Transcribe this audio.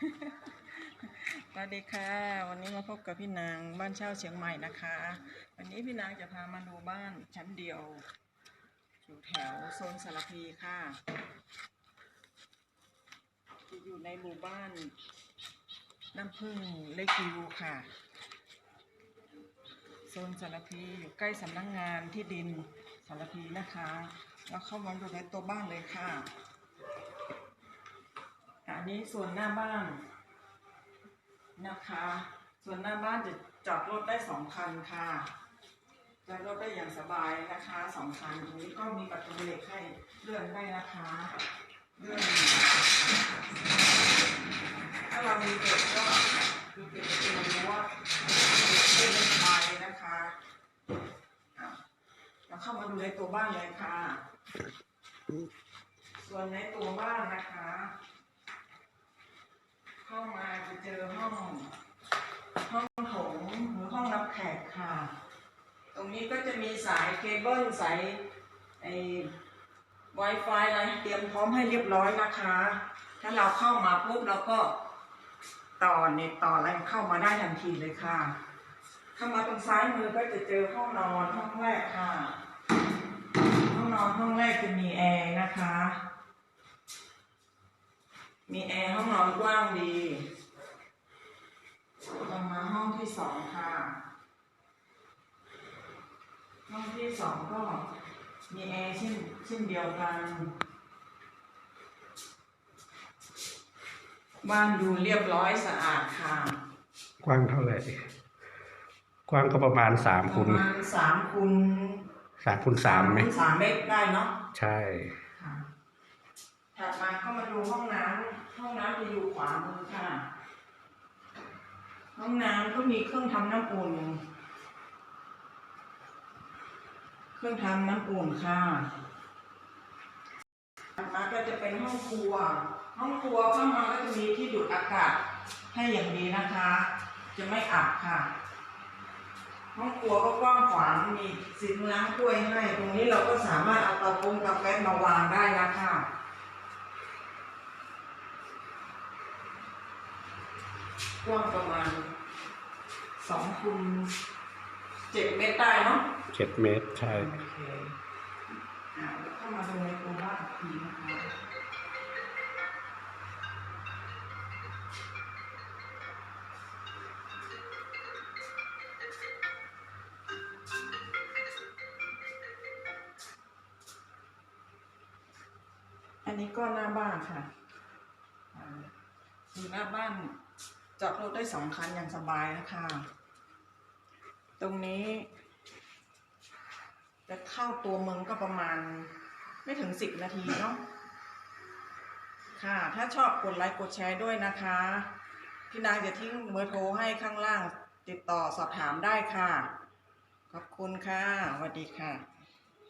สวัสดีค่ะ วันนี้มาพบกับพี่นางบ้านเช่าเชียงใหม่นะคะ วันนี้พี่นางจะพามาดูบ้านชั้นเดียว อยู่แถวโซนสารพีค่ะจะอยู่ในหมู่บ้านน้ำพึ่งเลกิวค่ะ โซนสารพีอยู่ใกล้สำนักงงานที่ดินสารพีนะคะแล้วเข้ามาดูในตัวบ้านเลยค่ะ อันนี้ส่วนหน้าบ้านนะคะ ส่วนหน้าบ้านจะจอดรถได้สองคันค่ะจอดรถได้อย่างสบายนะคะสองคันตรงนี้ก็มีประตูเหล็กให้เลื่อนได้นะคะเลื่อนถ้าเรามีเด็กก็คือปิดประตูรั้วเด็กเล่นได้สบายเลยนะคะอะเราเข้ามาดูในตัวบ้านเลยค่ะ ส่วนในตัวบ้านนะคะ เข้ามาจะเจอห้อง ห้องโถงหรือห้องรับแขกค่ะ ตรงนี้ก็จะมีสายเคเบิลสายไอ้ Wi-Fi อะไรเตรียมพร้อมให้เรียบร้อยนะคะ ถ้าเราเข้ามาปุ๊บเราก็ต่อเน็ตต่ออะไรเข้ามาได้ทันทีเลยค่ะ เข้ามาตรงซ้ายมือก็จะเจอห้องนอนห้องแรกค่ะ ห้องนอนห้องแรกจะมีแอร์นะคะ มีแอร์ห้องนอนกว้างดีต่อมาห้องที่สองค่ะ ห้องที่สองก็มีแอร์เช่นเช่นเดียวกัน บ้านดูเรียบร้อยสะอาดค่ะ กว้างเท่าไหร่ กว้างก็ประมาณสามปคูระณมาณสามคูณสามคูณสามไหมคูณสามเมตรได้เนาะ ใช่ค่ะ ถัดมาเข้ามาดูห้องน้ำห้องน้ำจะอยู่ขวามือค่ะ ห้องน้ำก็มีเครื่องทำน้ำอุ่น เครื่องทำน้ำอุ่นค่ะถัดมาก็จะเป็นห้องครัว ห้องครัวเข้ามาก็จะมีที่ดูดอากาศให้อย่างดีนะคะ จะไม่อับค่ะ ห้องครัวก็กว้างขวางมีซิงล้างถ้วยให้ ตรงนี้เราก็สามารถเอาตาปุ้งตาแก๊สมาวางได้นะคะ กว้างประมาณสองคูณเจ็ดเมตรได้เนาะเจ็ดเมตรใช่โอเคอ่าแล้วเข้ามาดูในตัวบ้านอีกทีนะคะอันนี้ก็หน้าบ้านค่ะอ่าอยู่หน้าบ้าน จอดรถได้สองคันอย่างสบายนะคะ ตรงนี้ จะเข้าตัวเมืองก็ประมาณ ไม่ถึงสิบนาทีเนาะค่ะ ถ้าชอบกดไลค์กดแชร์ด้วยนะคะ พี่นางจะทิ้งเบอร์โทรให้ข้างล่าง ติดต่อสอบถามได้ค่ะ ขอบคุณค่ะสวัสดีค่ะ